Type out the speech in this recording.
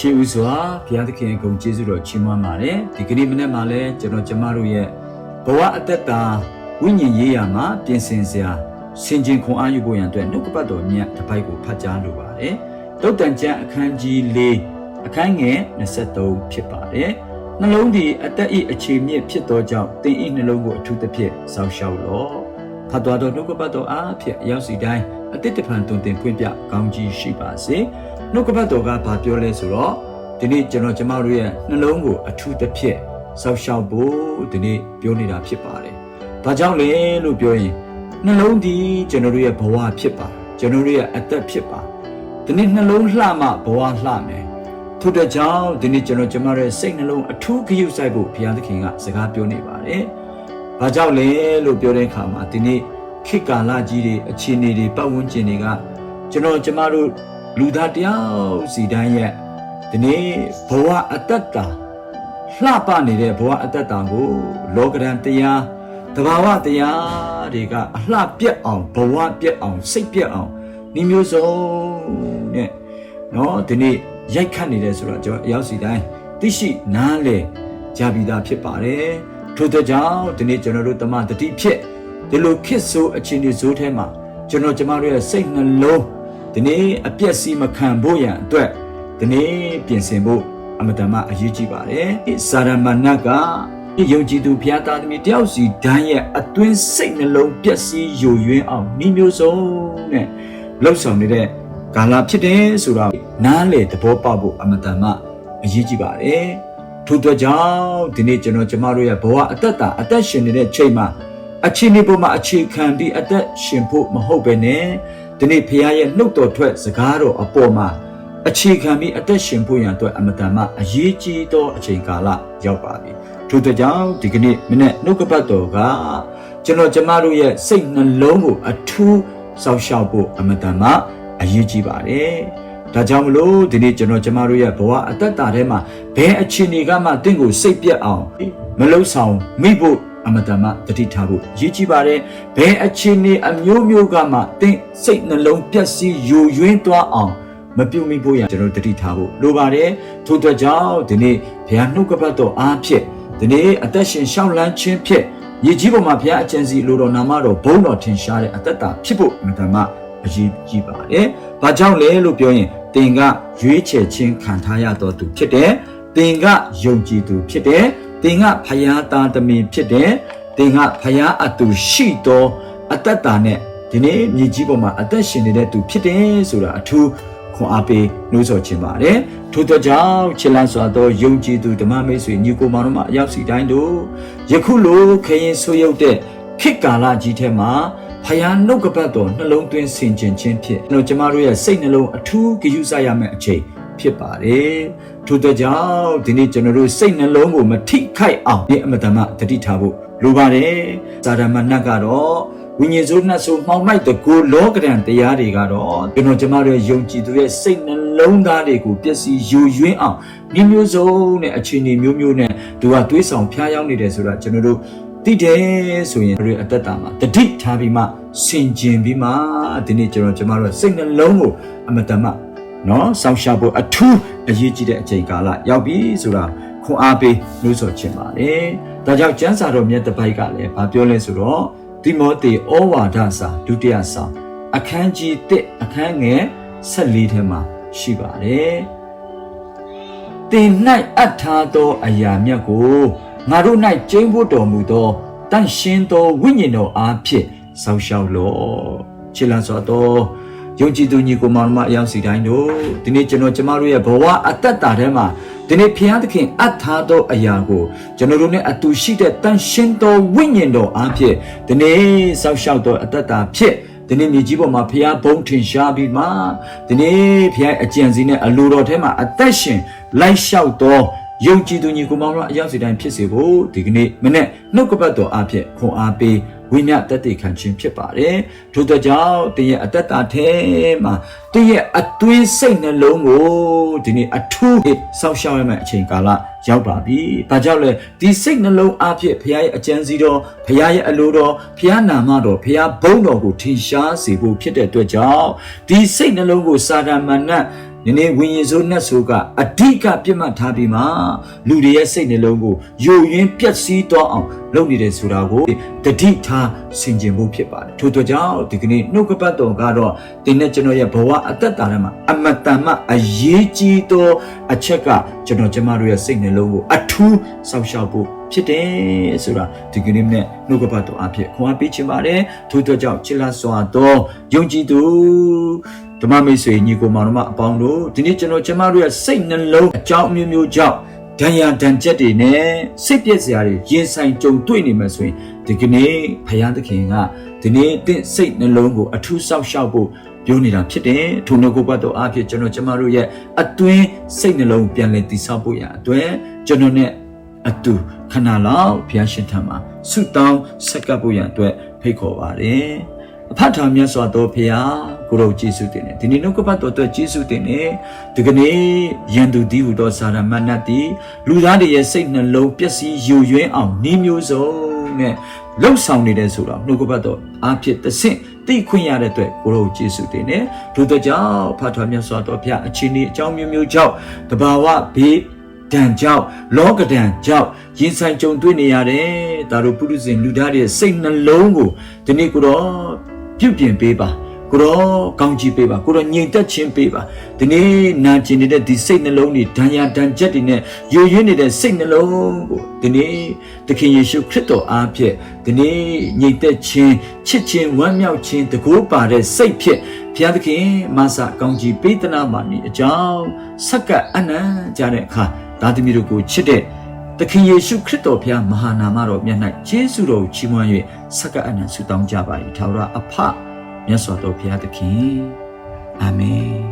ရှေးဦးစွာဘုရားသခင်ဂုဏ်ကျေးဇူးတော်ချီးမွမ်းပါတယ်ဒီကနေ့မနေ့မှလည်းကျွန်တော်ကျမတို့ရဲ့ဘဝအသက်တာဝိညာဉ်ရေးရာမှာပြင်ဆင်စရာဆင်ခြင်ခွန်အားယူဖို့ရန်အတွက်နှုတ်ကပတ်တော်မြတ်တစ်ပိုက်ကိုဖတ်ကြားလိုပါတယ်တုတ်တန်ကျမ်းအခန်းကြီး၄အခန်းငယ်23ဖြစ်ပါတယ်နှလုံးဒီအသက်ဤအခြေမြင့်ဖြစ်သောကြောင့်သင်ဤနှလုံးကိုအထူးသဖြင့်စောင့်ရှောက်လော့ဖတ်တော်တော်နှုတ်ကပတ်တော်အားဖြင့်အရောက်စီတိုင်းအတိတ်တဖန်တုန်တင်ဖွင့်ပြကောင်းကြီးရှိပါစေ နှုတ်ကပတ်တော်ကဘာပြောလဲဆိုတော့ဒီနေ့ကျွန်တော်ကျမတို့ရဲ့နှလုံးကိုအထူးသဖြင့်စောင့်ရှောက်ဖို့ဒီနေ့ပြောနေတာဖြစ်ပါတယ်။ဘာကြောင့်လဲလို့ပြောရင်နှလုံးဒီကျွန်တော်တို့ရဲ့ဘဝဖြစ်ပါကျွန်တော်တို့ရဲ့အသက်ဖြစ်ပါဒီနေ့နှလုံးလှမှဘဝလှမယ်ထို့တဲ့ကြောင့်ဒီနေ့ကျွန်တော်ကျမတို့ရဲ့စိတ်နှလုံးအထူးဂရုစိုက်ဖို့ဘုရားသခင်ကစကားပြောနေပါတယ်။ဘာကြောင့်လဲလို့ပြောတဲ့အခါမှာဒီနေ့ခေတ်ကာလကြီးတွေအခြေအနေတွေပတ်ဝန်းကျင်တွေကကျွန်တော်ကျမတို့ လူသားတယောက်စီတိုင်းရဲ့ဒီနေ့ဘဝအတ္တတာလှပနေတဲ့ဘဝအတ္တတာကိုလောကရန်တရားတဘာဝတရားတွေကအလှပြက်အောင်ဘဝပြက်အောင်စိတ်ပြက်အောင်ဤမျိုးစုံနဲ့เนาะဒီနေ့ရိုက်ခတ်နေတယ်ဆိုတော့ကျွန်တော်အရောက်စီတိုင်းသိရှိနားလေကြပြီးသားဖြစ်ပါတယ်ထို့တဲ့ကြောင့်ဒီနေ့ကျွန်တော်တို့တမတတိဖြစ်ဒီလိုခစ်ဆိုးအခြေအနေဆိုးထဲမှာကျွန်တော်ကျမတို့ရဲ့စိတ်နှလုံး ဒီနေ့အပြက်စီမခံဖို့ရန်အတွက်ဒီနေ့ပြင်ဆင်ဖို့အမတန်မှအရေးကြီးပါတယ်။စာရမဏတ်ကယုံကြည်သူဘုရားသားသမီးတယောက်စီတိုင်းရဲ့အတွင်းစိတ်နှလုံးပျက်စီးယိုယွင်းအောင်နှီးမျိုးစုံနဲ့လှုပ်ဆောင်နေတဲ့ကာလဖြစ်တယ်ဆိုတော့နားလေသဘောပေါက်ဖို့အမတန်မှအရေးကြီးပါတယ်။ထို့အတွက်ကြောင့်ဒီနေ့ကျွန်တော်ကျမတို့ရဲ့ဘဝအသက်တာအသက်ရှင်နေတဲ့ချိန်မှာအခြေအနေပေါ်မှာအခြေခံပြီးအသက်ရှင်ဖို့မဟုတ်ပဲနဲ့ ဒီနေ့ဖခင်ရဲ့နှုတ်တော်ထွက်စကားတော်အပေါ်မှာအခြေခံပြီးအသက်ရှင်ဖို့ရန်အတွက်အမတန်မှအရေးကြီးသောအချိန်ကာလရောက်ပါပြီ။ထို့အတွက်ကြောင့်ဒီကနေ့မနေ့နှုတ်ကပတ်တော်ကကျွန်တော်ကျမတို့ရဲ့စိတ်နှလုံးကိုအထူးစောင့်ရှောက်ဖို့အမတန်မှအရေးကြီးပါတယ်။ဒါကြောင့်မလို့ဒီနေ့ကျွန်တော်ကျမတို့ရဲ့ဘဝအသက်တာထဲမှာဘယ်အခြေအနေကမှတင့်ကိုစိတ်ပြတ်အောင်မလှုပ်ဆောင်မိဖို့ အမတန်မှတတိထားဖို့ရည်ကြည်ပါတယ်ဘယ်အခြေအနေအမျိုးမျိုးကမှတင့်စိတ်နှလုံးပျက်စီးယိုယွင်းသွားအောင်မပြုတ်မိဖို့ရကျွန်တော်တတိထားဖို့လိုပါတယ်ထို့အတွက်ကြောင့်ဒီနေ့ဘုရားနှုတ်ကပတ်တော်အားဖြင့်ဒီနေ့အသက်ရှင်ရှောင်းလန်းခြင်းဖြင့်ညီကြီးပေါ်မှာဘုရားအကျဉ်းစီလိုတော်နာမတော်ဘုန်းတော်ထင်ရှားတဲ့အသက်တာဖြစ်ဖို့အမတန်မှအရေးကြီးပါတယ်။ဘာကြောင့်လဲလို့ပြောရင်သင်ကရွေးချယ်ခြင်းခံထားရတော်သူဖြစ်တယ်။သင်ကယုံကြည်သူဖြစ်တယ်။ သင်ကဖယားသားသမီးဖြစ်တယ်။သင်ကဖယားအတူရှိသောအသက်တာနဲ့ဒီနေ့မြေကြီးပေါ်မှာအသက်ရှင်နေတဲ့သူဖြစ်တယ်ဆိုတာအထူးခွန်အားပေးနှိုးဆော်ခြင်းပါတယ်ထို့သောကြောင့်ချစ်လန်းစွာသောယုံကြည်သူဓမ္မမိတ်ဆွေညီကိုမောင်တို့မှအရောက်စီတိုင်းတို့ယခုလိုခရင်ဆိုးရုပ်တဲ့ခေတ်ကာလကြီးထဲမှာဖယားနှုတ်ကပတ်တော်နှလုံးသွင်းဆင်ခြင်ခြင်းဖြစ်ကျွန်တော်ကျမတို့ရဲ့စိတ်နှလုံးအထူးဂရုစိုက်ရမယ့်အချိန် ဖြစ်ပါတယ်ထို့သောကြောင့်ဒီနေ့ကျွန်တော်တို့စိတ်နှလုံးကိုမထိခိုက်အောင်ဒီအမတမတတိထားဖို့လိုပါတယ်ဇာရမဏတ်ကတော့ဝိညာဉ်စိုးနှတ်ဆိုမှောင်မိုက်တကူလောကရန်တရားတွေကတော့ကျွန်တော်ကျမတို့ယုံကြည်သူရဲ့စိတ်နှလုံးသားတွေကိုပျက်စီးယူယွင်းအောင်မျိုးမျိုးစုံနဲ့အခြေအနေမျိုးမျိုးနဲ့သူကတွေးဆောင်ဖျားယောင်းနေတယ်ဆိုတာကျွန်တော်တို့တိတယ်ဆိုရင်တို့အတ္တတာမှာတတိထားပြီးမှဆင်ကျင်ပြီးမှဒီနေ့ကျွန်တော်ကျမတို့စိတ်နှလုံးကိုအမတမ နော်စောင့်ရှောက်ဖို့အထူးအရေးကြီးတဲ့အချိန်ကာလရောက်ပြီဆိုတာခွန်အားပေးလို့ဆိုချင်ပါတယ်။ဒါကြောင့်ကျမ်းစာတော်မြတ်တစ်ပိုက်ကလည်းဗာပြောလဲဆိုတော့တိမောသေဩဝါဒစာဒုတိယဆောင်အခန်းကြီး1အခန်းငယ်14ထဲမှာရှိပါတယ်။တင်၌အပ်ထားသောအရာမြတ်ကိုငါတို့၌ကျင်းဖို့တော်မူသောတန့်ရှင်းသောဝိညာဉ်တော်အားဖြင့်ဆောက်ရှောက်လော့ချစ်လန်းစွာသော ယုံကြည်သူညီကိုမောင်မအယောင်စီတိုင်းတို့ဒီနေ့ကျွန်တော်ကျမတို့ရဲ့ဘဝအတ္တတာထဲမှာဒီနေ့ဖျားသခင်အပ်ထားသောအရာကိုကျွန်တော်တို့နဲ့အတူရှိတဲ့တန်ရှင်းသောဝိညာဉ်တော်အားဖြင့်ဒီနေ့ဆောက်ရှောက်သောအတ္တတာဖြစ်ဒီနေ့မြေကြီးပေါ်မှာဖျားဘုံထင်ရှားပြီးမှဒီနေ့ဖျားအကြံစီနဲ့အလိုတော်ထဲမှာအသက်ရှင်လိုက်လျှောက်သောယုံကြည်သူညီကိုမောင်တို့အရောက်စီတိုင်းဖြစ်စေဖို့ဒီကနေ့မနေ့နှုတ်ကပတ်တော်အဖြစ်ခွန်အားပေး ဝိညာဉ်တက်တည်ခံခြင်းဖြစ်ပါတယ်။ထို့သောကြောင့်တရဲ့အသက်တာထဲမှာတရဲ့အတွင်းစိတ်နှလုံးကိုဒီနေ့အထူးစောင့်ရှောက်ရမယ့်အချိန်ကာလရောက်ပါပြီ။ဒါကြောင့်လေဒီစိတ်နှလုံးအဖြစ်ဘုရားရဲ့အကြံစီတော်ဘုရားရဲ့အလိုတော်ဘုရားနာမတော်ဘုရားဘုန်းတော်ကိုထင်ရှားစေဖို့ဖြစ်တဲ့အတွက်ကြောင့်ဒီစိတ်နှလုံးကိုစာရမဏတ် နည်းနည်းဝိညာဉ်ဆိုးနတ်ဆိုးကအဓိကပြစ်မှတ်ထားပြီးမှလူတွေရဲ့စိတ်နှလုံးကိုယိုယွင်းပျက်စီးသွားအောင်လုပ်နေတယ်ဆိုတာကိုတတိထားဆင်ခြင်ဖို့ဖြစ်ပါတယ်ထို့သောကြောင့်ဒီကနေ့နှုတ်ကပတ်တော်ကတော့ဒီနေ့ကျွန်တော်ရဲ့ဘဝအသက်တာထဲမှာအမတန်မှအရေးကြီးသောအချက်ကကျွန်တော်ကျမတို့ရဲ့စိတ်နှလုံးကိုအထူးစောင့်ရှောက်ဖို့ ဖြစ်တယ်ဆိုတာဒီကနေ့နဲ့နှုတ်ကပတ်တော်အဖြစ်ခွန်အားပေးချင်ပါတယ်ထို့သောကြောင့်ချစ်လာစွာသောယုံကြည်သူဓမ္မမိတ်ဆွေညီကိုမောင်တို့အပေါင်းတို့ဒီနေ့ကျွန်တော်ကျမတို့ရဲ့စိတ်နှလုံးအကြောင်းအမျိုးမျိုးကြောင့်ဒဏ်ရာဒဏ်ချက်တွေနဲ့စိတ်ပြည့်စရာတွေရင်ဆိုင်ကြုံတွေ့နေမှာဆိုရင်ဒီကနေ့ဘုရားသခင်ကဒီနေ့တင့်စိတ်နှလုံးကိုအထူးစောင့်ရှောက်ဖို့ပြောနေတာဖြစ်တယ်ထိုနှုတ်ကပတ်တော်အဖြစ်ကျွန်တော်ကျမတို့ရဲ့အတွင်းစိတ်နှလုံးပြန်လည်တည်ဆောက်ဖို့ရအတွက်ကျွန်တော်နဲ့အတူခ ဏလောက်ဘုရားရှင်ထံမှာဆုတောင်းဆက်ကပ်ဖို့ရန်အတွက်ဖိတ်ခေါ်ပါတယ်အဖတ်ထာမြတ်စွာသောဘုရားကိုရောယေရှုတင်တယ်ဒီနေ့နှုတ်ကပတ်တော်အတွက်ယေရှုတင်တယ်ဒီကနေ့ယန်သူဒီဟူသောစာရမဏတ်တီလူသားတွေရဲ့စိတ်နှလုံးပျက်စီးယိုယွင်းအောင်နှီးမျိုးစုံနဲ့လှုပ်ဆောင်နေတယ်ဆိုတော့နှုတ်ကပတ်တော်အားဖြင့်တစ်ဆင့်သိခွင့်ရတဲ့အတွက်ကိုရောယေရှုတင်တယ်ထို့သောကြောင့်ဖတ်ထာမြတ်စွာသောဘုရားအချင်းဒီအကြောင်းမျိုးမျိုးကြောင့်တဘာဝဘေး ဒဏ်ကြောင့်လောကဒဏ်ကြောင့်ရင်ဆိုင်ကြုံတွေ့နေရတယ်ဒါတို့ပုရိသေလူသားတွေရဲ့စိတ်နှလုံးကိုဒီနေ့ကိုတော့ပြုပြင်ပေးပါကိုတော့ကောင်းချီးပေးပါကိုတော့ညင်သက်ခြင်းပေးပါဒီနေ့နာကျင်နေတဲ့ဒီစိတ်နှလုံးတွေဒဏ်ရာဒဏ်ချက်တွေနဲ့ယိုယွင်းနေတဲ့စိတ်နှလုံးကိုဒီနေ့သခင်ယေရှုခရစ်တော်အားဖြင့်ဒီနေ့ညင်သက်ခြင်းချစ်ခြင်းဝမ်းမြောက်ခြင်းတကိုးပါတဲ့စိတ်ဖြင့် ဘုရားသခင်မဆာကောင်းချီးပေးသနာပါမည်အကြောင်းဆက်ကပ်အနံ့ကြတဲ့အခါဒါသမီးတို့ကိုချစ်တဲ့သခင်ယေရှုခရစ်တော်ဘုရားမဟာနာမတော်မြတ်၌ယေရှုတော်ကိုချီးမွမ်း၍ဆက်ကပ်အနံ့ဆုတောင်းကြပါ၏ထာဝရအဖမြတ်စွာသောဘုရားသခင်အာမင်